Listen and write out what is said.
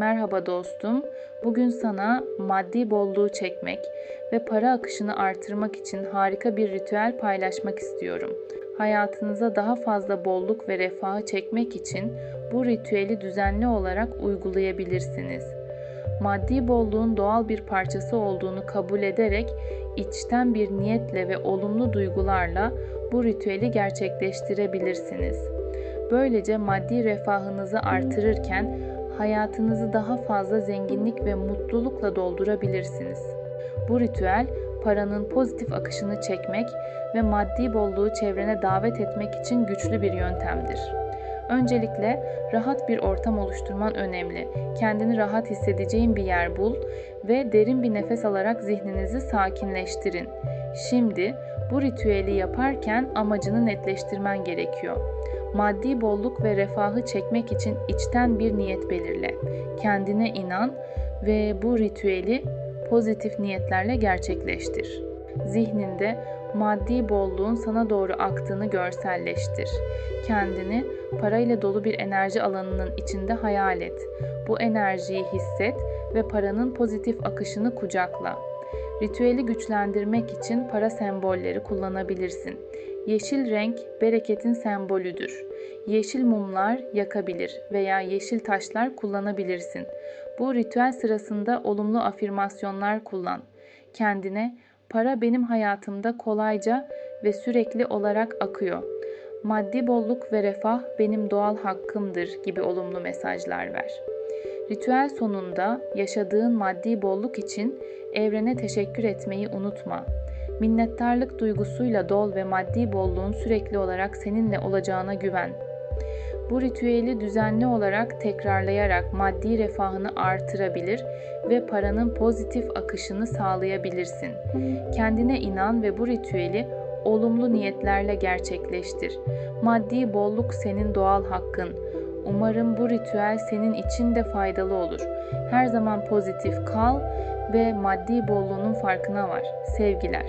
Merhaba dostum. Bugün sana maddi bolluğu çekmek ve para akışını artırmak için harika bir ritüel paylaşmak istiyorum. Hayatınıza daha fazla bolluk ve refahı çekmek için bu ritüeli düzenli olarak uygulayabilirsiniz. Maddi bolluğun doğal bir parçası olduğunu kabul ederek içten bir niyetle ve olumlu duygularla bu ritüeli gerçekleştirebilirsiniz. Böylece maddi refahınızı artırırken hayatınızı daha fazla zenginlik ve mutlulukla doldurabilirsiniz. Bu ritüel paranın pozitif akışını çekmek ve maddi bolluğu çevrene davet etmek için güçlü bir yöntemdir. Öncelikle rahat bir ortam oluşturman önemli. Kendini rahat hissedeceğin bir yer bul ve derin bir nefes alarak zihninizi sakinleştirin. Şimdi bu ritüeli yaparken amacını netleştirmen gerekiyor. Maddi bolluk ve refahı çekmek için içten bir niyet belirle. Kendine inan ve bu ritüeli pozitif niyetlerle gerçekleştir. Zihninde maddi bolluğun sana doğru aktığını görselleştir. Kendini parayla dolu bir enerji alanının içinde hayal et. Bu enerjiyi hisset ve paranın pozitif akışını kucakla. Ritüeli güçlendirmek için para sembolleri kullanabilirsin. Yeşil renk bereketin sembolüdür. Yeşil mumlar yakabilir veya yeşil taşlar kullanabilirsin. Bu ritüel sırasında olumlu afirmasyonlar kullan. Kendine para benim hayatımda kolayca ve sürekli olarak akıyor. Maddi bolluk ve refah benim doğal hakkımdır gibi olumlu mesajlar ver. Ritüel sonunda yaşadığın maddi bolluk için evrene teşekkür etmeyi unutma. Minnettarlık duygusuyla dol ve maddi bolluğun sürekli olarak seninle olacağına güven. Bu ritüeli düzenli olarak tekrarlayarak maddi refahını artırabilir ve paranın pozitif akışını sağlayabilirsin. Kendine inan ve bu ritüeli olumlu niyetlerle gerçekleştir. Maddi bolluk senin doğal hakkın. Umarım bu ritüel senin için de faydalı olur. Her zaman pozitif kal ve maddi bolluğunun farkına var. Sevgiler.